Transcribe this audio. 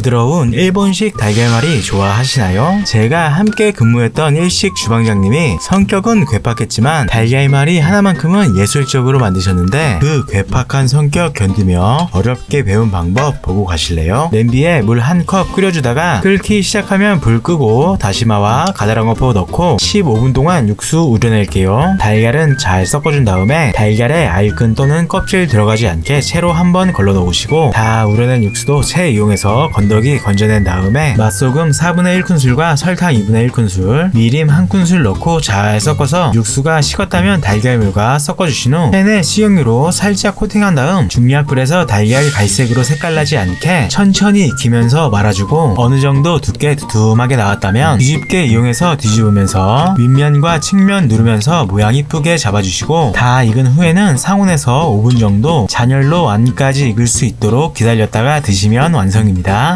부드러운 일본식 달걀말이 좋아하시나요? 제가 함께 근무했던 일식 주방장님이 성격은 괴팍했지만 달걀말이 하나만큼은 예술적으로 만드셨는데 그 괴팍한 성격 견디며 어렵게 배운 방법 보고 가실래요? 냄비에 물 한 컵 끓여주다가 끓기 시작하면 불 끄고 다시마와 가다랑어포 넣고 15분 동안 육수 우려낼게요. 달걀은 잘 섞어준 다음에 달걀에 알끈 또는 껍질 들어가지 않게 채로 한번 걸러 놓으시고 다 우려낸 육수도 채 이용해서 건더기 건져낸 다음에 맛소금 4분의 1큰술과 설탕 2분의 1큰술, 미림 1큰술 넣고 잘 섞어서 육수가 식었다면 달걀물과 섞어주신 후 팬에 식용유로 살짝 코팅한 다음 중약불에서 달걀 갈색으로 색깔나지 않게 천천히 익히면서 말아주고 어느 정도 두께 두툼하게 나왔다면 뒤집게 이용해서 뒤집으면서 윗면과 측면 누르면서 모양 이쁘게 잡아주시고 다 익은 후에는 상온에서 5분 정도 잔열로 안까지 익을 수 있도록 기다렸다가 드시면 완성입니다.